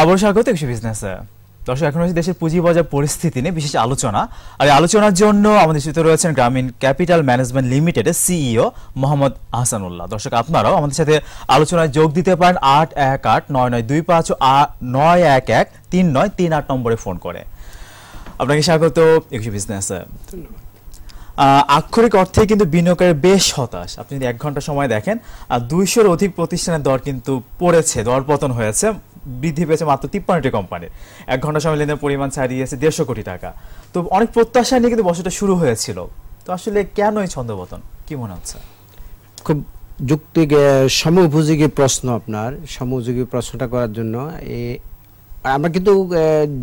আবার স্বাগত কৃষি বিজনেসে। দর্শক এখন হচ্ছে দেশের পুঁজিবাজার পরিস্থিতি নিয়ে বিশেষ আলোচনা। আর এই আলোচনার জন্য আমাদের সাথে রয়েছেন গ্রামীণ ক্যাপিটাল ম্যানেজমেন্ট লিমিটেডের সিইও মোহাম্মদ আহসানুল্লাহ। দর্শক আপনারাও আমাদের সাথে আলোচনায় যোগ দিতে পারেন আট এক আট নয় নয় দুই পাঁচ নয় এক এক তিন নয় তিন আট নম্বরে ফোন করে। আপনাকে স্বাগত কৃষি বিজনেসে। আহ, আক্ষরিক অর্থে কিন্তু বিনিয়োগের বেশ হতাশ। আপনি যদি এক ঘণ্টা সময় দেখেন আর দুইশোর অধিক প্রতিষ্ঠানের দর কিন্তু পড়েছে দর পতন হয়েছে, বৃদ্ধি পেয়েছে মাত্র তিপ্পান্নটি কোম্পানির। এক ঘণ্টা সময় লেনদেনের পরিমাণ ছাড়িয়েছে দেড়শো কোটি টাকা। তো অনেক প্রত্যাশা নিয়ে কিন্তু বছরটা শুরু হয়েছিল। তো আসলে কেন এই ছন্দপতন? কি মনে হচ্ছে? খুব যুক্তি সময় উপযোগী প্রশ্ন আপনার। সময় প্রশ্নটা করার জন্য আমরা কিন্তু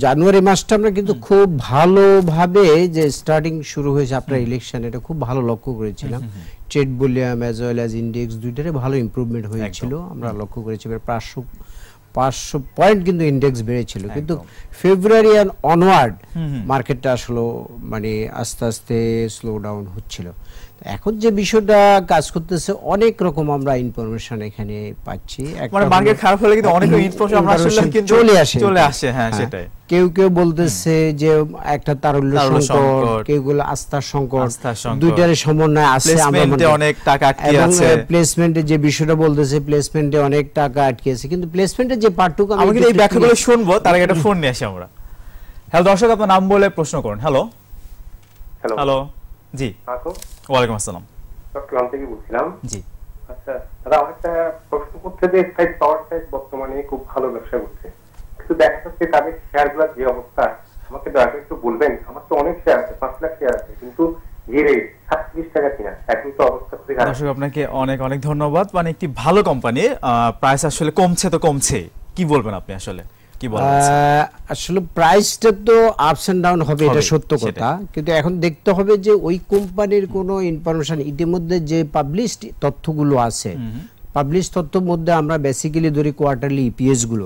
জানুয়ারি মাসটা আমরা কিন্তু খুব ভালোভাবে যে স্টার্টিং শুরু হয়েছে আপনার ইলেকশন এটা খুব ভালো লক্ষ্য করেছিলাম। Trade volume as well as index দুইটারে ভালো ইমপ্রুভমেন্ট হয়েছিল আমরা লক্ষ্য করেছি। পাঁচশো পাঁচশো পয়েন্ট কিন্তু ইন্ডেক্স বেড়েছিল। কিন্তু ফেব্রুয়ারি অ্যান্ড অনওয়ার্ড মার্কেটটা আসলে মানে আস্তে আস্তে স্লো ডাউন হচ্ছিল। এখন যে বিষয়টা কাজ করতেছে অনেক রকম আমরা ইনফরমেশন এখানে পাচ্ছি। মানে মার্কেট খারাপ হলে কিন্তু অনেক ইনফরমেশন আমরা আসলে কিন্তু চলে আসে চলে আসে হ্যাঁ সেটাই। কেউ কেউ বলতেছে যে একটা তারল্য সংকট কেউ গুলো আস্থার সংকট। দুইটার সমন্বয় আছে আমরা প্লেসমেন্টে অনেক টাকা আটকে এবং আছে। প্লেসমেন্টে যে বিষয়টা বলতেছে প্লেসমেন্টে অনেক টাকা আটকে আছে। কিন্তু প্লেসমেন্টের যে পার্টটুকু আমি আমি কিন্তু এই ব্যাখ্যাগুলো শুনব তার আগে একটা ফোন নিয়ে আসি আমরা। হ্যালো দর্শক আপনার নাম বলে প্রশ্ন করুন। হ্যালো। হ্যালো। হ্যালো। জি। ওয়ালাইকুম আসসালাম। চট্টগ্রাম থেকে বলছিলাম। জি। আচ্ছা দাদা আমার একটা প্রশ্ন করতে যে স্কাই পাওয়ার সাইজ বর্তমানে খুব ভালো ব্যবসা করছে। কিন্তু দেখা যাচ্ছে তাদের শেয়ারগুলার যে অবস্থা আমাকে দয়া করে একটু বলবেন। আমার তো অনেক শেয়ার আছে পাঁচ লাখ শেয়ার আছে কিন্তু দর্শক আপনাকে অনেক অনেক ধন্যবাদ। মানে একটি ভালো কোম্পানি প্রাইস আসলে কমছে তো কমছে। কি বলবেন আপনি আসলে? কি আসলে প্রাইসটা তো আপস এন্ড ডাউন হবে এটা সত্য কথা। কিন্তু এখন দেখতে হবে যে ওই কোম্পানির কোনো ইনফরমেশন ইতিমধ্যে যে পাবলিশড তথ্যগুলো আছে পাবলিশ তথ্যের মধ্যে আমরা বেসিক্যালি ধরি কোয়ার্টারলি ইপিএসগুলো।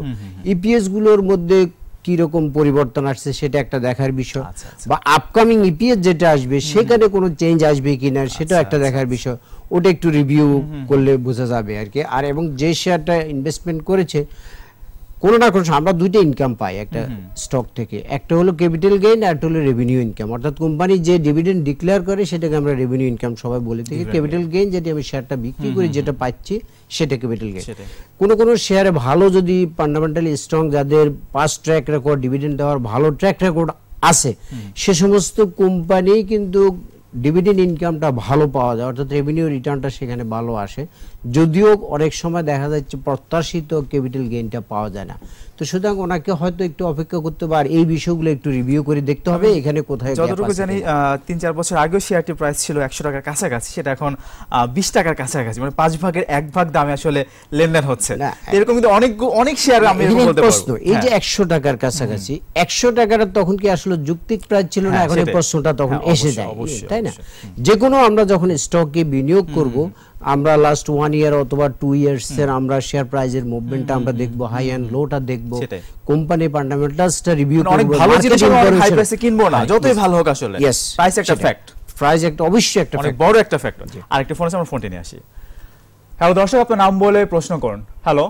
ইপিএসগুলোর মধ্যে কি রকম পরিবর্তন আসছে সেটা একটা দেখার বিষয়। আচ্ছা, আচ্ছা। বা আপকামিং ইপিএস যেটা আসবে সেখানে কোনো চেঞ্জ আসবে কিনা সেটাও একটা দেখার বিষয়। ওটা একটু রিভিউ করলে বোঝা যাবে আর কি। আর এবং যে শেয়ারটা ইনভেস্টমেন্ট করেছে কোনো না কোনো আমরা দুইটা ইনকাম পাই একটা স্টক থেকে। একটা হলো ক্যাপিটাল গেইন আর একটা হলো রেভিনিউ ইনকাম অর্থাৎ কোম্পানি যে ডিভিডেন্ড ডিক্লেয়ার করে সেটাকে আমরা রেভিনিউ ইনকাম সবাই বলে থাকি। ক্যাপিটাল গেইন যেটি আমি শেয়ারটা বিক্রি করি যেটা পাচ্ছি সেটা ক্যাপিটাল গেইন। কোনো কোনো শেয়ারে ভালো যদি ফান্ডামেন্টালি স্ট্রং যাদের পাস ট্র্যাক রেকর্ড ডিভিডেন্ড দেওয়ার ভালো ট্র্যাক রেকর্ড আছে সে সমস্ত কোম্পানি কিন্তু ডিভিডেন্ড ইনকামটা ভালো পাওয়া যায় অর্থাৎ রেভিনিউ রিটার্নটা সেখানে ভালো আসে। যদিও অনেক সময় দেখা যাচ্ছে প্রত্যাশিত ক্যাপিটাল গেইনটা পাওয়া যায় না। তো সুতরাং ওনাকে হয়তো একটু অপেক্ষা করতে হবে আর এই বিষয়গুলো একটু রিভিউ করে দেখতে হবে এখানে কোথায় যতটুকু জানি তিন চার বছর আগেও শেয়ারটির প্রাইস ছিল একশো টাকার কাছাকাছি সেটা এখন বিশ টাকার কাছাকাছি মানে পাঁচ ভাগের এক ভাগ দামে আসলে লেনদেন হচ্ছে। না, এরকম কিন্তু অনেক অনেক শেয়ার আমি প্রশ্ন এই যে হ্যাঁ। একশো টাকার কাছাকাছি একশো টাকাটা তখন কি আসলে যুক্তিক প্রাইস ছিল না হ্যাঁ, এখন এই প্রশ্নটা তখন হ্যাঁ, এসে যায়। অবশ্যই, তাই না? যে কোনো আমরা যখন স্টকে বিনিয়োগ করব আমরা লাস্ট ওয়ান ইয়ার অথবা টু ইয়ার্স এর আমরা শেয়ার প্রাইজের মুভমেন্টটা আমরা দেখব হাই এন্ড লোটা দেখব। কোম্পানি ফান্ডামেন্টালসটা রিভিউ মানে অনেক ভালো জিনিস আমরা হাই প্রাইসে কিনবো না যতই ভালো হোক আসলে। ইয়েস প্রাইস একটা ফ্যাক্ট প্রাইস একটা অবশ্যই একটা অনেক বড় একটা ফ্যাক্ট ফ্যাক্টর আরেকটা ফোন আছে আমরা ফোনটি নিয়ে আসি। হ্যালো দর্শক আপনার নাম বলে প্রশ্ন করুন। হ্যালো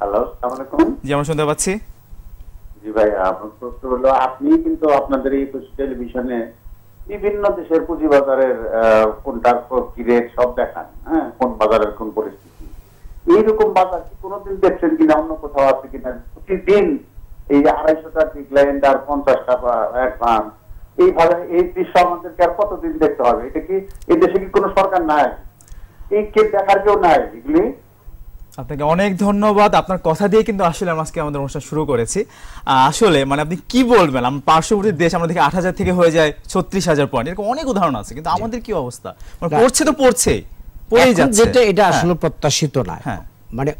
হ্যালো আসসালামু আলাইকুম। জি আমরা শুনতে পাচ্ছি। জি ভাই আমার প্রশ্ন হলো আপনি কিন্তু আপনাদের এই টেলিভিশনে বিভিন্ন দেশের পুঁজিবাজারের আহ, কোনটার ক- রেট সব দেখান হ্যাঁ কোন বাজারের কোন পরিস্থিতি। এইরকম বাজার কি কোনোদিন দেখছেন কিনা অন্য কোথাও আছে কিনা? প্রতিদিন এই যে আড়াইশো টাকা ডিক্লাইন আর পঞ্চাশ টাকা অ্যাডভান্স এইভাবে এই দৃশ্য আমাদেরকে আর কতদিন দেখতে হবে? এটা কি এই দেশে কি কোনো সরকার নাই? এই কে দেখার কেউ নাই এগুলি? আপনাকে অনেক ধন্যবাদ। আপনার কথা দিয়ে কিন্তু আসলে আমরা আজকে আমাদের অনুষ্ঠান শুরু করেছি। আসলে মানে আপনি কি বলবেন? আমরা পার্শ্ববর্তী দেশ আমরা দেখি আট হাজার থেকে হয়ে যায় ছত্রিশ হাজার পয়েন্ট এরকম অনেক উদাহরণ আছে কিন্তু আমাদের কি অবস্থা? মানে পড়ছে তো পড়ছে পড়েই যাচ্ছে। যেটা এটা হ্যাঁ। আসলে প্রত্যাশিত না হ্যাঁ। মানে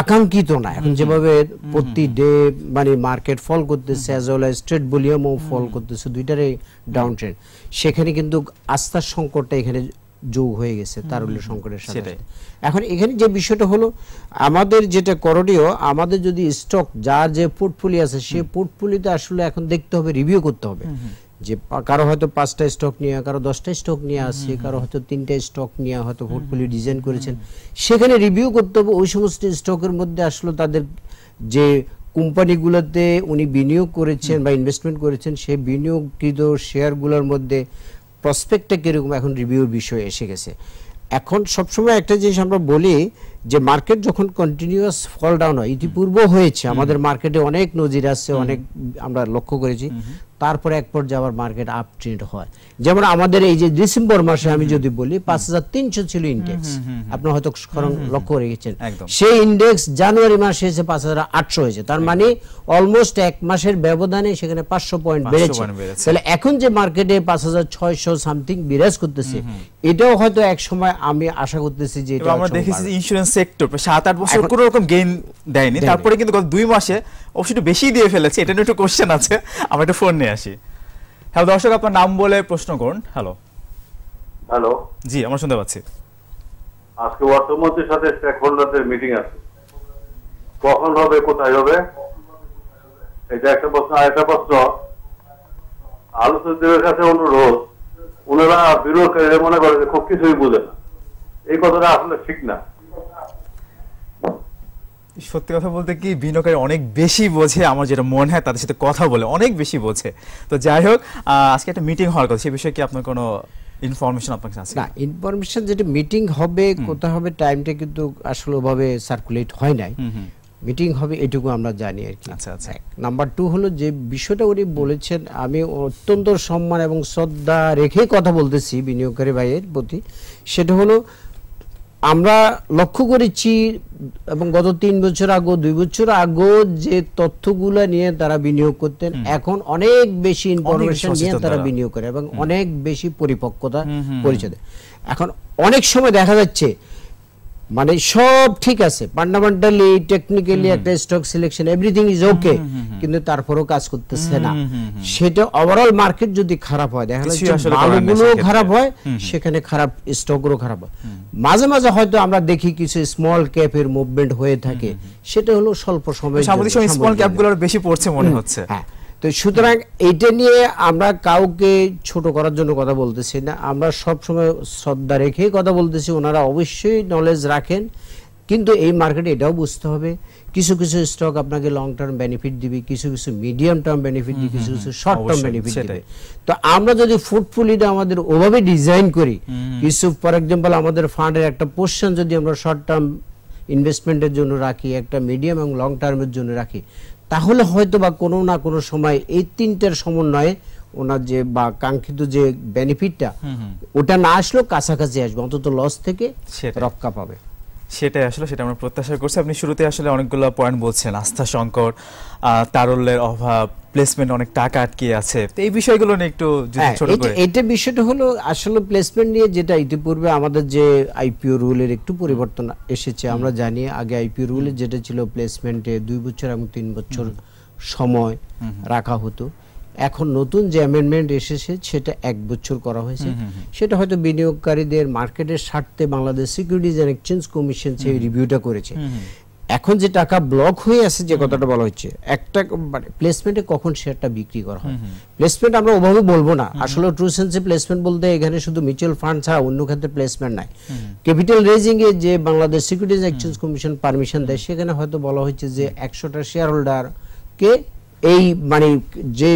আকাঙ্ক্ষিত না এখন। যেভাবে প্রতি ডে মানে মার্কেট ফল করতেছে অ্যাজ ওয়েল অ্যাজ ট্রেড ভলিউমও ফল করতেছে দুইটারই ডাউন ট্রেন্ড সেখানে কিন্তু আস্থার সংকটটা এখানে যোগ হয়ে গেছে তারল্য সংকটের সাথে। এখন এখানে যে বিষয়টা হলো আমাদের যেটা করণীয় আমাদের যদি স্টক যার যে পোর্টফোলিও আছে সে পোর্টফোলিওতে আসলে এখন দেখতে হবে রিভিউ করতে হবে। যে কারও হয়তো পাঁচটা স্টক নিয়ে কারও দশটা স্টক নিয়ে আসছে কারও হয়তো তিনটা স্টক নিয়ে হয়তো পোর্টফোলিও ডিজাইন করেছেন। সেখানে রিভিউ করতে হবে ওই সমস্ত স্টকের মধ্যে আসলে তাদের যে কোম্পানিগুলোতে উনি বিনিয়োগ করেছেন বা ইনভেস্টমেন্ট করেছেন সেই বিনিয়োগকৃত শেয়ারগুলোর মধ্যে প্রসপেক্টটা কীরকম এখন রিভিউর বিষয় এসে গেছে। এখন সবসময় একটা জিনিস আমরা বলি যে মার্কেট যখন কন্টিনিউয়াস ফল ডাউন হয় ইতিপূর্ব হয়েছে আমাদের মার্কেটে অনেক নজির আছে অনেক আমরা লক্ষ্য করেছি। তারপরে এক পর্যায়ে আবার মার্কেট আপ ট্রেন্ড হয়। যেমন আমাদের এই যে ডিসেম্বর মাসে আমি যদি বলি পাঁচ হাজার তিনশো ছিল ইন্ডেক্স আপনি হয়তো স্মরণ লক্ষ্য করে গেছেন। সেই ইন্ডেক্স জানুয়ারি মাসে এসে পাঁচ হাজার আটশো হয়েছে। তার মানে অলমোস্ট এক মাসের ব্যবধানে সেখানে পাঁচশো পয়েন্ট 500 বেড়েছে। তাহলে এখন যে মার্কেটে পাঁচ হাজার ছয়শো সামথিং বিরাজ করতেছে এটাও হয়তো এক সময় আমি আশা করতেছি যে এটা আমরা দেখেছি ইন্স্যুরেন্স সেক্টর সাত আট বছর কোনো রকম গেইন দেয়নি। তারপরে কিন্তু গত দুই মাসে অবশ্যই একটু বেশি দিয়ে ফেলেছে এটা নিয়ে একটু কোশ্চেন আছে। আমরা একটু ফোন নিয়ে আসি। হ্যালো দর্শক আপনার নাম বলে প্রশ্ন করুন। হ্যালো হ্যালো জি আমরা শুনতে পাচ্ছি। আজকে অর্থমন্ত্রীর সাথে স্টেক হোল্ডারদের মিটিং আছে। কখন হবে কোথায় হবে? এটা একটা প্রশ্ন। আর একটা প্রশ্ন আলোচকদের কাছে অনুরোধ ওনারা বিরোধকারীরা মনে করে যে খুব কিছুই বুঝে না। এই কথাটা আসলে ঠিক না। সত্যি কথা বলতে কি বিনিয়োগকারী অনেক বেশি বোঝে আমার যেটা মনে হয় তাদের সাথে কথা বলে অনেক বেশি বোঝে। তো যাই হোক আজকে একটা মিটিং হওয়ার কথা সে বিষয়ে কি আপনার কোনো ইনফরমেশন আপনার কাছে আছে? না ইনফরমেশন যেটা মিটিং হবে কোথায় হবে টাইমটা কিন্তু আসলে ওভাবে সার্কুলেট হয় নাই। মিটিং হবে এটুকু আমরা জানি আর কি। আচ্ছা, আচ্ছা। নাম্বার টু হলো যে বিষয়টা উনি বলেছেন আমি অত্যন্ত সম্মান এবং শ্রদ্ধা রেখেই কথা বলতেছি বিনিয়োগকারী ভাইয়ের প্রতি সেটা হলো আমরা লক্ষ্য করেছি এবং গত তিন বছর আগে দুই বছর আগে যে তথ্যগুলো নিয়ে তারা বিনিয়োগ করতেন এখন অনেক বেশি ইনফরমেশন নিয়ে তারা। বিনিয়োগ করে এবং অনেক বেশি পরিপক্কতা পরিচয় এখন অনেক সময় দেখা যাচ্ছে মানে সব ঠিক আছে। ফান্ডামেন্টালি টেকনিক্যালি একটা stock selection everything is okay কিন্তু তারপরেও কাজ করতেছে না। সেটা ওভারঅল মার্কেট যদি খারাপ হয় দেখা যাচ্ছে ভালোগুলো খারাপ হয় সেখানে খারাপ স্টকগুলো খারাপ হয়। মাঝে মাঝে হয়তো আমরা দেখি কিছু স্মল ক্যাপের মুভমেন্ট হয়ে থাকে। সেটা হলো স্বল্প সময় সামুদ্রিক সময় স্মল ক্যাপগুলো বেশি পড়ছে মনে হচ্ছে। হ্যাঁ। তো সুতরাং এইটা নিয়ে আমরা কাউকে ছোট করার জন্য কথা বলতেছি না। আমরা সব সময় শ্রদ্ধা রেখেই কথা বলতেছি ওনারা অবশ্যই নলেজ রাখেন। কিন্তু এই মার্কেটে এটাও বুঝতে হবে কিছু কিছু স্টক আপনাকে লং টার্ম বেনিফিট দিবে কিছু কিছু মিডিয়াম টার্ম বেনিফিট দিবে কিছু কিছু শর্ট টার্ম বেনিফিট দিবে। তো আমরা যদি ফুডফুলিটা আমাদের ওভাবে ডিজাইন করি কিছু ফর এক্সাম্পল আমাদের ফান্ডের একটা পোর্শন যদি আমরা শর্ট টার্ম ইনভেস্টমেন্টের জন্য রাখি একটা মিডিয়াম এবং লং টার্মের জন্য রাখি তাহলে হয়তো বা কোনো না কোনো সময় এই তিনটার সমন্বয়ে ওনার যে বা কাঙ্ক্ষিত যে বেনিফিটটা ওটা না আসলেও কাছাকাছি আসবে অন্তত লস থেকে। রক্ষা পাবে সেটাই আসলে সেটা আমরা প্রত্যাশা করছি। আপনি শুরুতে আসলে অনেকগুলো পয়েন্ট বলছেন আস্থা সংকট তারল্যের অভাব প্লেসমেন্ট অনেক টাকা আটকে আছে। তো এই বিষয়গুলো নিয়ে একটু হ্যাঁ, ছোট এটা- করে এটা বিষয়টা হলো আসলে প্লেসমেন্ট নিয়ে যেটা ইতিপূর্বে আমাদের যে আইপিও রুলের একটু পরিবর্তন এসেছে আমরা জানি আগে আইপিও রুলে যেটা ছিল প্লেসমেন্টে দুই বছর এবং তিন বছর সময় রাখা হতো। এখন নতুন যে অ্যামেন্ডমেন্ট এসেছে সেটা এক বছর করা হয়েছে। সেটা হয়তো বিনিয়োগকারীদের মার্কেটের স্বার্থে Bangladesh securities and exchange commission সেই রিভিউটা করেছে। এখন যে টাকা ব্লক হয়ে আছে যে কথাটা বলা হচ্ছে একটা মানে প্লেসমেন্টে কখন শেয়ারটা বিক্রি করা হয়? প্লেসমেন্ট আমরা ওভাবে বলব না। আসলে ট্রু সেন্সে প্লেসমেন্ট বলতে এখানে শুধু মিউচুয়াল ফান্ড ছাড়া অন্য ক্ষেত্রে প্লেসমেন্ট নাই। ক্যাপিটাল রেজিং এ যে Bangladesh securities exchange commission permission দেয় সেখানে হয়তো বলা হচ্ছে যে একশোটা শেয়ার হোল্ডার কে এই মানে যে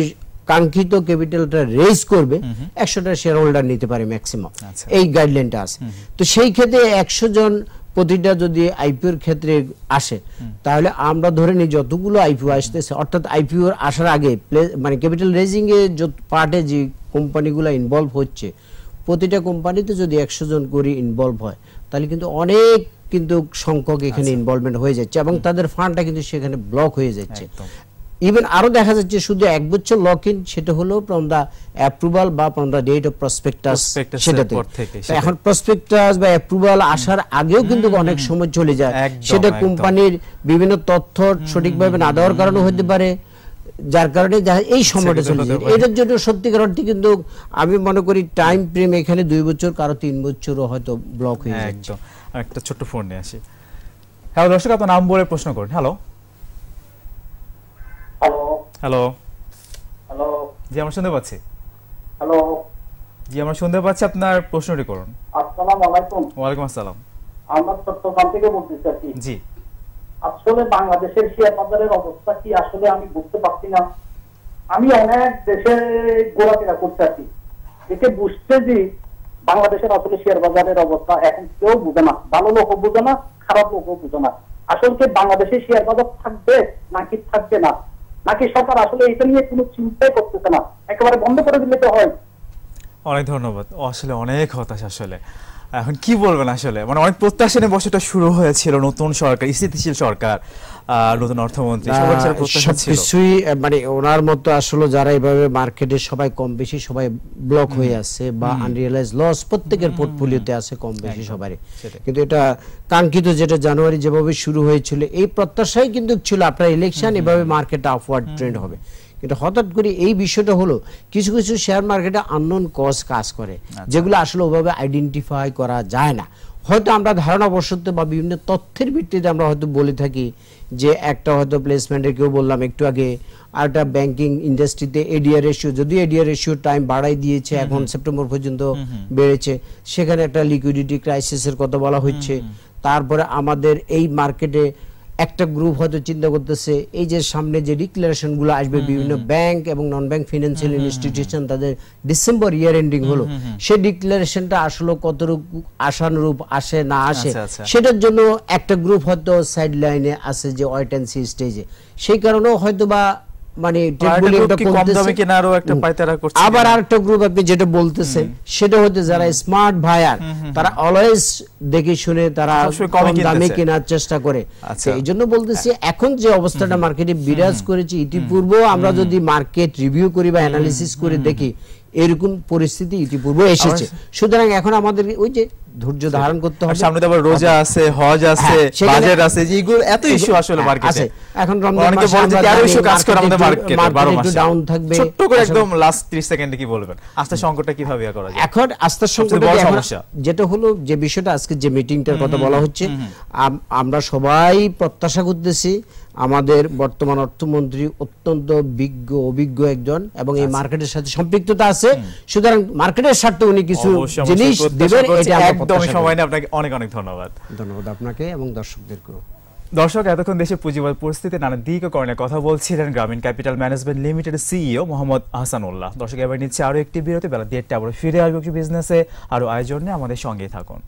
কাঙ্ক্ষিত ক্যাপিটালটা রেজ করবে একশোটা শেয়ার হোল্ডার নিতে পারে ম্যাক্সিমাম আচ্ছা। এই গাইডলাইনটা আছে। তো সেই ক্ষেত্রে একশো জন প্রতিটা যদি আইপিওর ক্ষেত্রে আসে তাহলে আমরা ধরে নিই যতগুলো আইপিও আসতেছে অর্থাৎ আইপিওর আসার আগে মানে ক্যাপিটাল রেজিং এ যত পার্টে যে কোম্পানিগুলো ইনভলভ হচ্ছে প্রতিটা কোম্পানিতে যদি একশো জন করে ইনভলভ হয় তাহলে কিন্তু অনেক কিন্তু সংখ্যক এখানে ইনভলভমেন্ট হয়ে যাচ্ছে এবং তাদের ফান্ডটা কিন্তু সেখানে ব্লক হয়ে যাচ্ছে। ইভেন আরও দেখা যাচ্ছে শুধু এক বছর লক ইন সেটা হলো ফ্রম দা অ্যাপ্রুভাল বা from the date of prospectus Prospectus সেটা থেকে, এখন প্রসপেক্টাস বা অ্যাপ্রুভাল আসার আগেও কিন্তু অনেক সময় চলে যায়। সেটা কোম্পানির বিভিন্ন তথ্য সঠিকভাবে না দেওয়ার কারণে হতে পারে যার কারণে এই সময়টা চলে যায়। এটার জন্য সত্যিকার অর্থে কিন্তু আমি মনে করি টাইম ফ্রেম এখানে দুই বছর কারও তিন বছরও হয়তো ব্লক হয়ে যাচ্ছে। একটা ছোট্ট ফোন নিয়ে আসি। হ্যালো দর্শক আপনার নাম বলে প্রশ্ন করুন। হ্যালো হ্যালো হ্যালো জি আমরা শুনতে পাচ্ছি। হ্যালো জি আমরা শুনতে পাচ্ছি আপনার প্রশ্নটি করুন। আসসালামু আলাইকুম। ওয়ালাইকুম আসসালাম। আমরা চট্টগ্রাম থেকে বলতেছি আর জি। আসলে বাংলাদেশের শেয়ার বাজারের অবস্থা কি? আসলে আমি বুঝতে পারছি না। আমি অনেক দেশে ঘোরাফেরা করতে আছি। এতে বুঝতে যে বাংলাদেশের আসলে শেয়ার বাজারের অবস্থা এখন কেউ বুঝে না। ভালো লোকও বুঝে না খারাপ লোকও বুঝে না। আসলে কি বাংলাদেশের শেয়ার বাজার থাকবে নাকি থাকবে না? নাকি সরকার আসলে এটা নিয়ে কোনো চিন্তাই করতেছে না? একেবারে বন্ধ করে দিলে তো হয়। অনেক ধন্যবাদ। আসলে অনেক হতাশ আসলে। এখন কি বলবেন আসলে? মানে অনেক প্রত্যাশা নিয়ে বছরটা শুরু হয়েছিল নতুন সরকার স্থিতিশীল সরকার নতুন অর্থমন্ত্রী সবার ছিল প্রত্যাশা ছিল। সবকিছুই মানে ওনার মতো আসলে যারা এভাবে মার্কেটে সবাই কম বেশি সবাই ব্লক হয়ে আছে বা আনরিয়ালাইজ লস প্রত্যেকের পোর্টফোলিওতে আছে কম বেশি সবারই। কিন্তু এটা কাঙ্ক্ষিত যেটা জানুয়ারি যেভাবে শুরু হয়েছিল এই প্রত্যাশাই কিন্তু ছিল আপনার ইলেকশন এভাবে মার্কেট আপওয়ার্ড ট্রেন্ড হবে। কিন্তু হঠাৎ করে এই বিষয়টা হলো কিছু কিছু শেয়ার মার্কেটে আননোন কজ কাজ করে যেগুলো আসলে ওভাবে আইডেন্টিফাই করা যায় না। হয়তো আমরা ধারণা বশত বা বিভিন্ন তথ্যের ভিত্তিতে আমরা হয়তো বলে থাকি যে একটা হয়তো প্লেসমেন্টের কেউ বললাম একটু আগে আর একটা ব্যাংকিং ইন্ডাস্ট্রিতে এডিআর রেশিও যদি এডিআর রেশিও টাইম বাড়াই দিয়েছে এখন সেপ্টেম্বর পর্যন্ত বেড়েছে। সেখানে একটা লিকুইডিটি ক্রাইসিসের কথা বলা হচ্ছে। তারপরে আমাদের এই মার্কেটে একটা গ্রুপ হয়তো চিন্তা করতেছে এই যে সামনে যে ডিক্লারেশনগুলো আসবে বিভিন্ন ব্যাংক এবং নন ব্যাংক ফিনান্সিয়াল ইনস্টিটিউশন তাদের ডিসেম্বর ইয়ার এন্ডিং হলো। সেই ডিক্লারেশনটা আসলে কতটুকু আশানুরূপ আসে না আসে আচ্ছা, আচ্ছা। সেটার জন্য একটা গ্রুপ হয়তো সাইড লাইনে আছে যে ওয়েট অ্যান্ড সি স্টেজে সেই কারণেও হয়তো বা মানে আরেকটা টেম্পোলিংটা group কি কম দামে কেনারও একটা পায়তারা করছে আবার আরেকটা গ্রুপ আপনি যেটা বলতেছে সেটা হচ্ছে যারা স্মার্ট ভায়ার তারা অলওয়েজ দেখে শুনে তারা কম দামে কেনার চেষ্টা করে। আচ্ছা। এই জন্য বলতেছি এখন যে অবস্থাটা মার্কেটে বিরাজ করেছে ইতিপূর্বে আমরা যদি মার্কেট রিভিউ করি বা অ্যানালিসিস করে দেখি এরকম পরিস্থিতি ইতিপূর্বে এসেছে। সুতরাং এখন আমাদের ওই যে ধৈর্য ধারণ করতে হবে। সামনে তো আবার রোজা আছে হজ আছে হ্যাঁ, বাজেট আছে যে এগুলো এত ইস্যু আসলে হ্যাঁ, মার্কেটে আছে। এখন রমজান অনেকে মাসে বলে যে জানি ইস্যু কাজ করে আমাদের মার্কেটে বারো market একটু মাসে। down থাকবে। ছোট্ট করে একদম লাস্ট 30 সেকেন্ডে কি বলবেন? আস্থা সংকটটা কীভাবে ইয়ে করা যায়? এখন আস্থার সবচেয়ে সংকটে বড় সমস্যা। যেটা হলো যে বিষয়টা আজকে যে মিটিংটার কথা বলা হচ্ছে আমরা সবাই প্রত্যাশা করতেছি আমাদের বর্তমান অর্থমন্ত্রী অত্যন্ত বিজ্ঞ অভিজ্ঞ একজন এবং এই মার্কেটের সাথে সম্পৃক্ততা আছে। সুতরাং মার্কেটের স্বার্থে উনি কিছু জিনিস দেবেন এটা একদম একদমই সময়। নেই। আপনাকে অনেক অনেক ধন্যবাদ। ধন্যবাদ আপনাকে এবং দর্শকদেরকেও। দর্শক এতক্ষণ দেশে পুঁজিবাদ পরিস্থিতি নানা দিক ও কারণে কথা বলছিলেন Grameen capital management limited CEO Mohammad Ahsanullah দর্শক এবার নিচ্ছে আরও একটি বিরতি বেলা। দেড়টা আবার ফিরে আসবে বিজনেসে আরও আয়োজনে আমাদের সঙ্গে থাকুন।